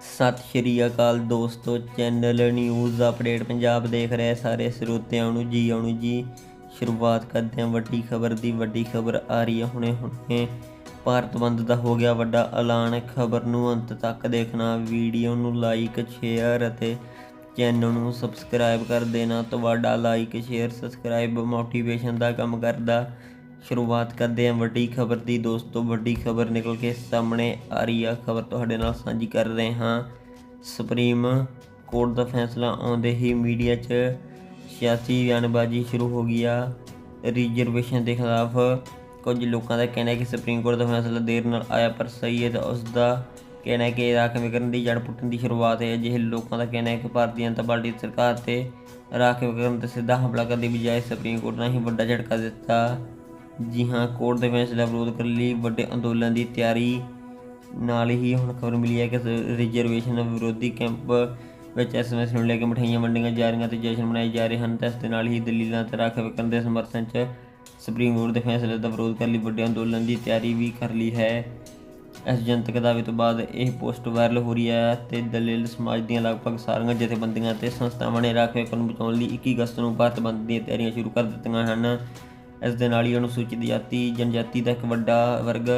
ਸਤਿ ਸ਼੍ਰੀ ਅਕਾਲ ਦੋਸਤੋ channel news update Punjab ਦੇਖ ਰਹੇ ਸਾਰੇ ਸਰੋਤਿਆਂ ਨੂੰ ਜੀ, ਆਉਣ ਜੀ। ਸ਼ੁਰੂਆਤ ਕਰਦੇ ਹਾਂ ਵੱਡੀ ਖਬਰ ਦੀ, ਵੱਡੀ ਖਬਰ ਆ ਰਹੀ ਹੈ ਹੁਣੇ ਹੁਣੇ। ਭਾਰਤ ਬੰਦ ਦਾ ਹੋ ਗਿਆ ਵੱਡਾ ਐਲਾਨ, ਖਬਰ ਨੂੰ ਅੰਤ ਤੱਕ ਦੇਖਣਾ, ਵੀਡੀਓ ਨੂੰ ਲਾਈਕ ਸ਼ੇਅਰ ਅਤੇ ਚੈਨਲ ਨੂੰ ਸਬਸਕ੍ਰਾਈਬ ਕਰ ਦੇਣਾ। ਤੁਹਾਡਾ ਲਾਈਕ ਸ਼ੇਅਰ ਸਬਸਕ੍ਰਾਈਬ ਮੋਟੀਵੇਸ਼ਨ ਦਾ ਕੰਮ ਕਰਦਾ। ਸ਼ੁਰੂਆਤ ਕਰਦੇ ਹਾਂ ਵੱਡੀ ਖਬਰ ਦੀ। ਦੋਸਤੋ ਵੱਡੀ ਖਬਰ ਨਿਕਲ ਕੇ ਸਾਹਮਣੇ ਆ ਰਹੀ ਆ। ਖਬਰ ਤੁਹਾਡੇ ਨਾਲ ਸਾਂਝੀ ਕਰ ਰਹੇ ਹਾਂ। ਸੁਪਰੀਮ ਕੋਰਟ ਦਾ ਫੈਸਲਾ ਆਉਂਦੇ ਹੀ ਮੀਡੀਆ 'ਚ ਸਿਆਸੀ ਬਿਆਨਬਾਜ਼ੀ ਸ਼ੁਰੂ ਹੋ ਗਈ ਆ। ਰਿਜ਼ਰਵੇਸ਼ਨ ਦੇ ਖਿਲਾਫ ਕੁਝ ਲੋਕਾਂ ਦਾ ਕਹਿਣਾ ਹੈ ਕਿ ਸੁਪਰੀਮ ਕੋਰਟ ਦਾ ਫੈਸਲਾ ਦੇਰ ਨਾਲ ਆਇਆ, ਪਰ ਸਹੀ ਹੈ ਤਾਂ ਉਸ ਦਾ ਕਹਿਣਾ ਹੈ ਕਿ ਰਾਖਵੇਂਕਰਨ ਦੀ, ਜੜ ਪੁੱਟਣ ਦੀ ਸ਼ੁਰੂਆਤ ਹੈ। ਅਜਿਹੇ ਲੋਕਾਂ ਦਾ ਕਹਿਣਾ ਹੈ ਕਿ ਭਾਰਤੀ ਜਨਤਾ ਪਾਰਟੀ ਸਰਕਾਰ ਤੇ ਰਾਖਵੇਂਕਰਨ ਤੇ ਸਿੱਧਾ ਹਮਲਾ ਕਰਨ ਦੀ ਬਜਾਏ ਸੁਪਰੀਮ ਕੋਰਟ ਨੇ ਹੀ ਵੱਡਾ ਝਟਕਾ ਦਿੱਤਾ। ਜੀ ਹਾਂ, ਕੋਰਟ ਦੇ ਫੈਸਲੇ ਦਾ ਵਿਰੋਧ ਕਰਨ ਲਈ ਵੱਡੇ ਅੰਦੋਲਨ ਦੀ ਤਿਆਰੀ ਨਾਲ ਹੀ ਹੁਣ ਖਬਰ ਮਿਲੀ ਹੈ ਕਿ ਰਿਜ਼ਰਵੇਸ਼ਨ ਵਿਰੋਧੀ ਕੈਂਪ ਵਿੱਚ ਐਸਐਮਐਸ ਨੂੰ ਲੈ ਕੇ ਮਠਾਈਆਂ ਵੰਡੀਆਂ ਜਾ ਰਹੀਆਂ ਤੇ ਜਸ਼ਨ ਮਨਾਏ ਜਾ ਰਹੇ ਹਨ। ਤੇ ਇਸ ਦੇ ਨਾਲ ਹੀ ਦਲੀਲਾਂ ਤੇ ਰਾਖਵੇਂਕਰਨ ਦੇ ਸਮਰਥਨ 'ਚ ਸੁਪਰੀਮ ਕੋਰਟ ਦੇ ਫੈਸਲੇ ਦਾ ਵਿਰੋਧ ਕਰਨ ਲਈ ਵੱਡੇ ਅੰਦੋਲਨ ਦੀ ਤਿਆਰੀ ਵੀ ਕਰ ਲਈ ਹੈ। ਇਸ ਜਨਤਕ ਦਾਅਵੇ ਤੋਂ ਬਾਅਦ ਇਹ ਪੋਸਟ ਵਾਇਰਲ ਹੋ ਰਹੀ ਹੈ ਤੇ ਦਲੀਲ ਸਮਾਜ ਦੀਆਂ ਲਗਭਗ ਸਾਰੀਆਂ ਜਥੇਬੰਦੀਆਂ ਤੇ ਸੰਸਥਾਵਾਂ ਨੇ ਰਾਖਵੇਂਕਰਨ ਨੂੰ ਬਚਾਉਣ ਲਈ 21 ਅਗਸਤ ਨੂੰ ਭਾਰਤ ਬੰਦ ਦੀਆਂ ਤਿਆਰੀਆਂ ਸ਼ੁਰੂ ਕਰ ਦਿੱਤੀਆਂ ਹਨ। ਇਸ ਦੇ ਨਾਲ ਹੀ ਅਨੁਸੂਚਿਤ ਜਾਤੀ, ਜਨਜਾਤੀ ਦਾ ਇੱਕ ਵੱਡਾ ਵਰਗ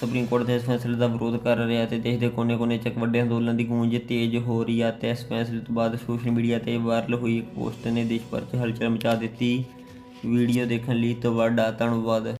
ਸੁਪਰੀਮ ਕੋਰਟ ਦੇ ਇਸ ਫੈਸਲੇ ਦਾ ਵਿਰੋਧ ਕਰ ਰਿਹਾ ਤੇ ਦੇਸ਼ ਦੇ ਕੋਨੇ-ਕੋਨੇ 'ਚ ਇੱਕ ਵੱਡੇ ਅੰਦੋਲਨ ਦੀ ਗੂੰਜ ਤੇਜ਼ ਹੋ ਰਹੀ ਹੈ ਤੇ ਇਸ ਫੈਸਲੇ ਤੋਂ ਬਾਅਦ ਸੋਸ਼ਲ ਮੀਡੀਆ ਤੇ ਵਾਇਰਲ ਹੋਈ ਇੱਕ ਪੋਸਟ ਨੇ ਦੇਸ਼ ਭਰ 'ਚ ਹਲਚਲ ਮਚਾ ਦਿੱਤੀ। ਵੀਡੀਓ ਦੇਖਣ ਲਈ ਤੁਹਾਡਾ ਧੰਨਵਾਦ।